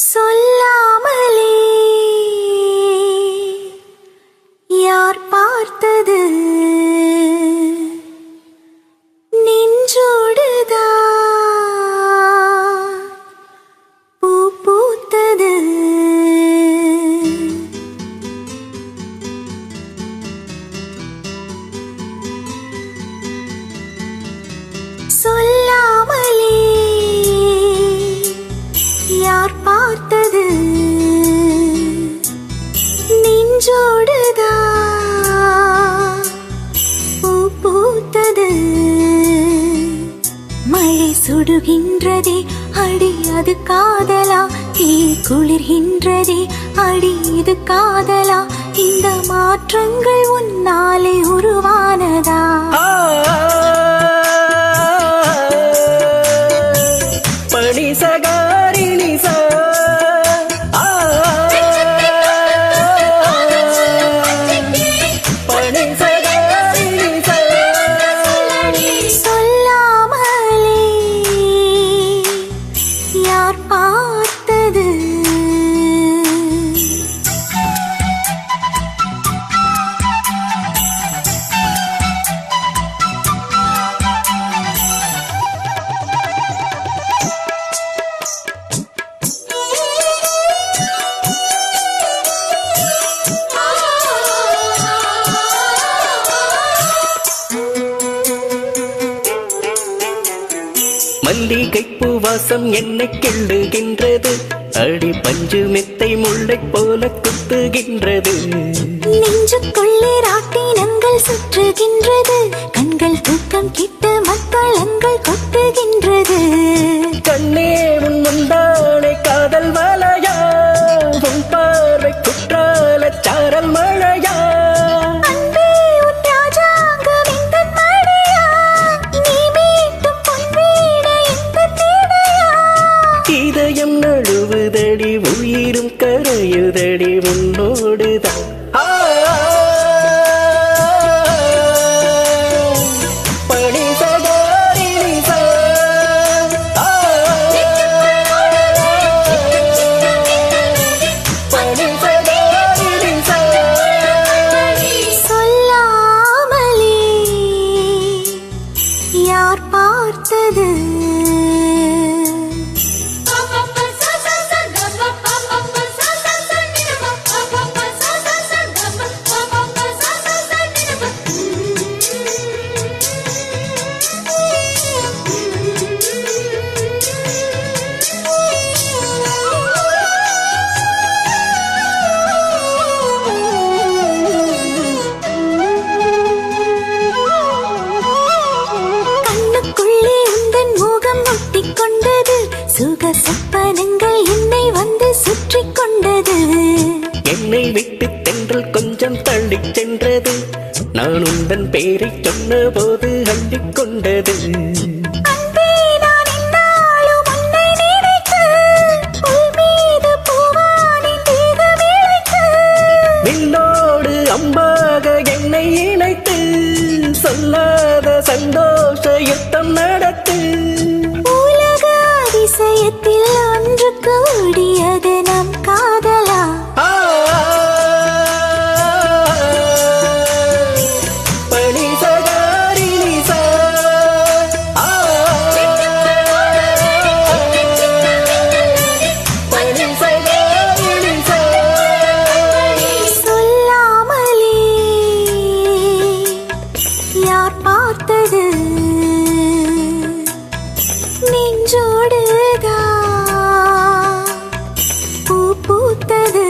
சொல்லாமலே பார்த்தது பூ பூத்தது. மழை சுடுகின்றதே அடி அது காதலா? தீ குளிர்கின்றதே அடி இது காதலா? இந்த மாற்றங்கள் உன்னாலே உருவானதா? மல்லிகைப்பூ வாசம் என்னை கிள்ளுகின்றது அடி பஞ்சு மெத்தை முல்லை போல குத்துகின்றது. நெஞ்சுக்குள்ளே ராட்டினங்கள் சுற்றுகின்றது. கண்கள் தூக்கம் கிட்ட மக்களங்கள் கொட்டுகின்றது. கண்ணே உன் முந்தானை காதல் வலையா? உன் பார்வை குற்றால சாரல் நழுவுதடி உயிரும் கரையுதடி உன்னோடுதான் யார் பார்த்தது? கொஞ்சம் தள்ளிச் சென்றது. நான் உந்தன் பேரை சொன்ன போது அள்ளிக் கொண்டது. அன்பே நான் இந்நாளும் உன்னை நினைத்து, புல் மீது பூவானின் தேகம் இழைத்து, விண்ணோடு அம்பாக என்னை இணைத்து சொல்லாத சந்தோஷ யுத்தம் நடத்து. பார்த்தது. பூ பூத்தது.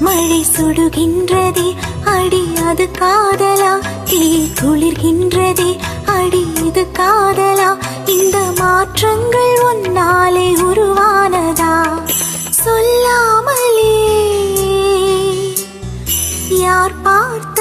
மழை சுடுகின்றதே அடி அது காதலா. தீ குளிர்கின்றதே அடி இது காதலா. இந்த மாற்றங்கள் உன்னாலே உருவானதா. சொல்லாமலே. யார் பார்த்து